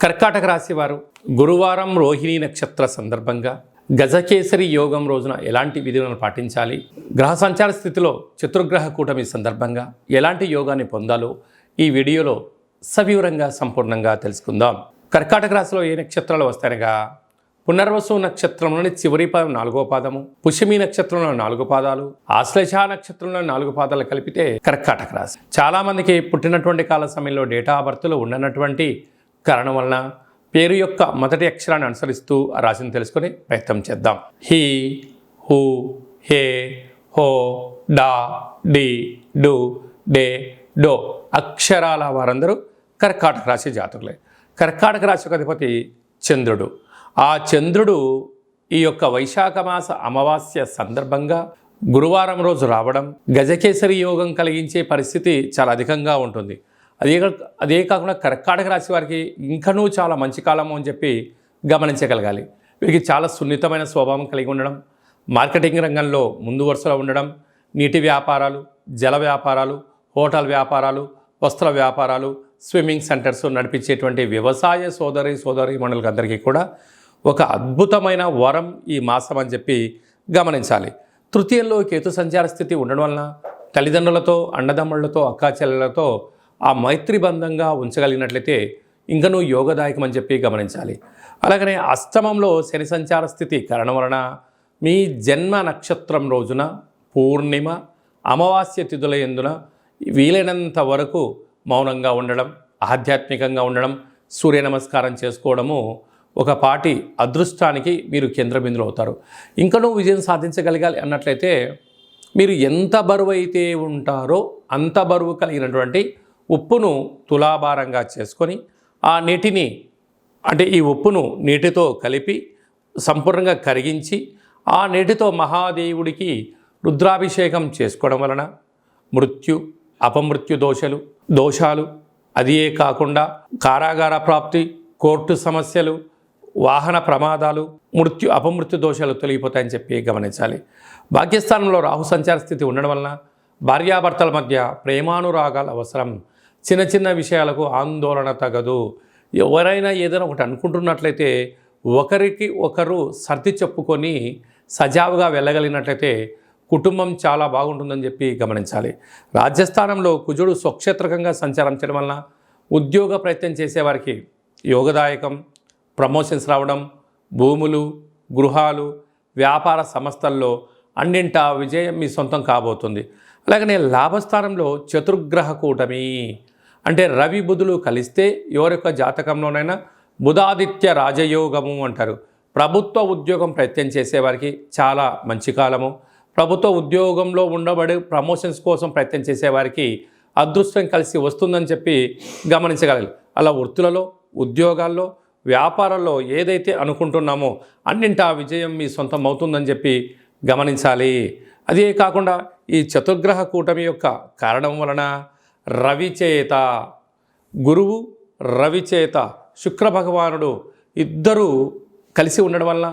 కర్కాటక రాశివారు గురువారం రోహిణి నక్షత్ర సందర్భంగా గజకేసరి యోగం రోజున ఎలాంటి విధులను పాటించాలి? గ్రహ సంచార స్థితిలో చతుర్గ్రహ కూటమి సందర్భంగా ఎలాంటి యోగాన్ని పొందాలో ఈ వీడియోలో సవివరంగా సంపూర్ణంగా తెలుసుకుందాం. కర్కాటక రాశిలో ఏ నక్షత్రాలు వస్తాయనగా పునర్వసు నక్షత్రంలోని చివరి పాదం నాలుగో పాదము పుష్యమి నక్షత్రంలో నాలుగు పాదాలు ఆశ్లేష నక్షత్రంలో నాలుగు పాదాలు కలిపితే కర్కాటక రాశి. చాలా మందికి పుట్టినటువంటి కాల సమయంలో డేటా ఆఫ్ బర్త్లో ఉండనటువంటి కారణం వలన పేరు యొక్క మొదటి అక్షరాన్ని అనుసరిస్తూ ఆ రాశిని తెలుసుకొని ప్రయత్నం చేద్దాం. హీ హూ హే హో డా డి డు డే డో అక్షరాల వారందరూ కర్కాటక రాశి జాతకులే. కర్కాటక రాశికి అధిపతి చంద్రుడు. ఆ చంద్రుడు ఈ యొక్క వైశాఖ మాస అమావాస్య సందర్భంగా గురువారం రోజు రావడం గజకేసరి యోగం కలిగించే పరిస్థితి చాలా అధికంగా ఉంటుంది. అదే అదే కాకుండా కర్కాటక రాశి వారికి ఇంకనూ చాలా మంచి కాలము అని చెప్పి గమనించగలగాలి. వీరికి చాలా సున్నితమైన స్వభావం కలిగి ఉండడం మార్కెటింగ్ రంగంలో ముందు వరుసలో ఉండడం నీటి వ్యాపారాలు జల వ్యాపారాలు హోటల్ వ్యాపారాలు వస్త్ర వ్యాపారాలు స్విమ్మింగ్ సెంటర్స్ నడిపించేటువంటి వ్యవసాయ సోదరి సోదరి మండలికి కూడా ఒక అద్భుతమైన వరం ఈ మాసం అని చెప్పి గమనించాలి. తృతీయంలో కేతు సంచార స్థితి ఉండడం వలన తల్లిదండ్రులతో అన్నదమ్ముళ్ళతో అక్కా చెల్లెలతో ఆ మైత్రి బంధంగా ఉంచగలిగినట్లయితే ఇంకనూ యోగదాయకం అని చెప్పి గమనించాలి. అలాగనే అష్టమంలో శని సంచార స్థితి కారణం వలన మీ జన్మ నక్షత్రం రోజున పూర్ణిమ అమావాస్య తిథుల ఎందున వీలైనంత వరకు మౌనంగా ఉండడం ఆధ్యాత్మికంగా ఉండడం సూర్య నమస్కారం చేసుకోవడము ఒక పాటి అదృష్టానికి మీరు కేంద్రబిందులు అవుతారు. ఇంకనూ విజయం సాధించగలగాలి అన్నట్లయితే మీరు ఎంత బరువు అయితే ఉంటారో అంత బరువు కలిగినటువంటి ఉప్పును తులాభారంగా చేసుకొని ఆ నీటిని అంటే ఈ ఉప్పును నీటితో కలిపి సంపూర్ణంగా కరిగించి ఆ నీటితో మహాదేవుడికి రుద్రాభిషేకం చేసుకోవడం వలన మృత్యు అపమృత్యు దోషలు దోషాలు అదియే కాకుండా కారాగార ప్రాప్తి కోర్టు సమస్యలు వాహన ప్రమాదాలు మృత్యు అపమృత్యు దోషాలు తొలగిపోతాయని చెప్పి గమనించాలి. భాగ్యస్థానంలో రాహు సంచార స్థితి ఉండడం వలన భార్యాభర్తల మధ్య ప్రేమానురాగాలు అవసరం చిన్న చిన్న విషయాలకు ఆందోళన తగదు. ఎవరైనా ఏదైనా ఒకటి అనుకుంటున్నట్లయితే ఒకరికి ఒకరు సర్ది చెప్పుకొని సజావుగా వెళ్ళగలిగినట్లయితే కుటుంబం చాలా బాగుంటుందని చెప్పి గమనించాలి. రాజ్యస్థానంలో కుజుడు స్వక్షేత్రకంగా సంచారం చేయడం వలన ఉద్యోగ ప్రయత్నం చేసేవారికి యోగదాయకం ప్రమోషన్స్ రావడం భూములు గృహాలు వ్యాపార సంస్థల్లో అన్నింట విజయం మీ సొంతం కాబోతుంది. అలాగనే లాభస్థానంలో చతుర్గ్రహ కూటమి. అంటే రవి బుధులు కలిస్తే ఎవరి యొక్క జాతకంలోనైనా బుధాదిత్య రాజయోగము అంటారు. ప్రభుత్వ ఉద్యోగం ప్రయత్నం చేసేవారికి చాలా మంచి కాలము. ప్రభుత్వ ఉద్యోగంలో ఉండబడి ప్రమోషన్స్ కోసం ప్రయత్నం చేసేవారికి అదృష్టం కలిసి వస్తుందని చెప్పి గమనించగలరు. అలా వృత్తులలో ఉద్యోగాల్లో వ్యాపారాల్లో ఏదైతే అనుకుంటున్నామో అన్నింటా విజయం మీ సొంతం అవుతుందని చెప్పి గమనించాలి. అదే కాకుండా ఈ చతుర్గ్రహ కూటమి యొక్క కారణం వలన రవిచేత గురువు రవిచేత శుక్ర భగవానుడు ఇద్దరూ కలిసి ఉండడం వల్ల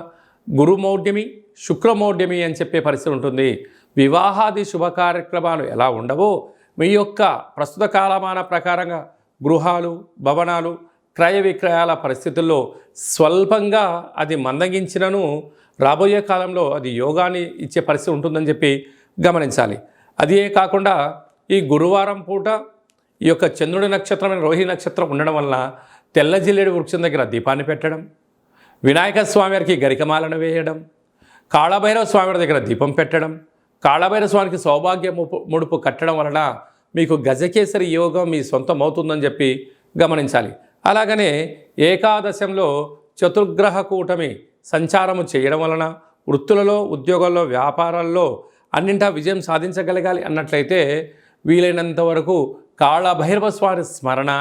గురుమౌఢ్యమి శుక్రమౌఢ్యమి అని చెప్పే పరిస్థితి ఉంటుంది. వివాహాది శుభ కార్యక్రమాలు ఎలా ఉండవో మీ యొక్క ప్రస్తుత కాలమాన ప్రకారంగా గృహాలు భవనాలు క్రయ విక్రయాల పరిస్థితుల్లో స్వల్పంగా అది మందగించినను రాబోయే కాలంలో అది యోగాన్ని ఇచ్చే పరిస్థితి ఉంటుందని చెప్పి గమనించాలి. అదే కాకుండా ఈ గురువారం పూట ఈ యొక్క చంద్రుడి నక్షత్రమైన రోహిణి నక్షత్రం ఉండడం వలన తెల్ల జిల్లేడు వృక్షం దగ్గర దీపాన్ని పెట్టడం వినాయక స్వామి వారికి గరికమాలను వేయడం కాళభైరవ స్వామి దగ్గర దీపం పెట్టడం కాళభైరవ స్వామికి సౌభాగ్య ముపు ముడుపు కట్టడం వలన మీకు గజకేసరి యోగం మీ సొంతం అవుతుందని చెప్పి గమనించాలి. అలాగనే ఏకాదశంలో చతుర్గ్రహ కూటమి సంచారము చేయడం వలన వృత్తులలో ఉద్యోగాల్లో వ్యాపారాల్లో అన్నింటా విజయం సాధించగలగాలి అన్నట్లయితే వీలైనంత వరకు కాళభైరవ స్వామి స్మరణ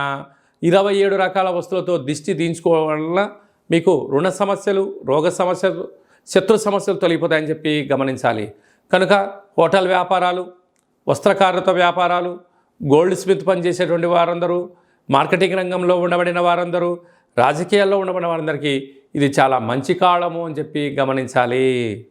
ఇరవై ఏడు రకాల వస్తువులతో దిష్టి దించుకోవడం వలన మీకు రుణ సమస్యలు రోగ సమస్యలు శత్రు సమస్యలు తొలగిపోతాయని చెప్పి గమనించాలి. కనుక హోటల్ వ్యాపారాలు వస్త్రకారుత వ్యాపారాలు గోల్డ్ స్మిత్ పనిచేసేటువంటి వారందరూ మార్కెటింగ్ రంగంలో ఉండబడిన వారందరూ రాజకీయాల్లో ఉండబడిన వారందరికీ ఇది చాలా మంచి కాలము అని చెప్పి గమనించాలి.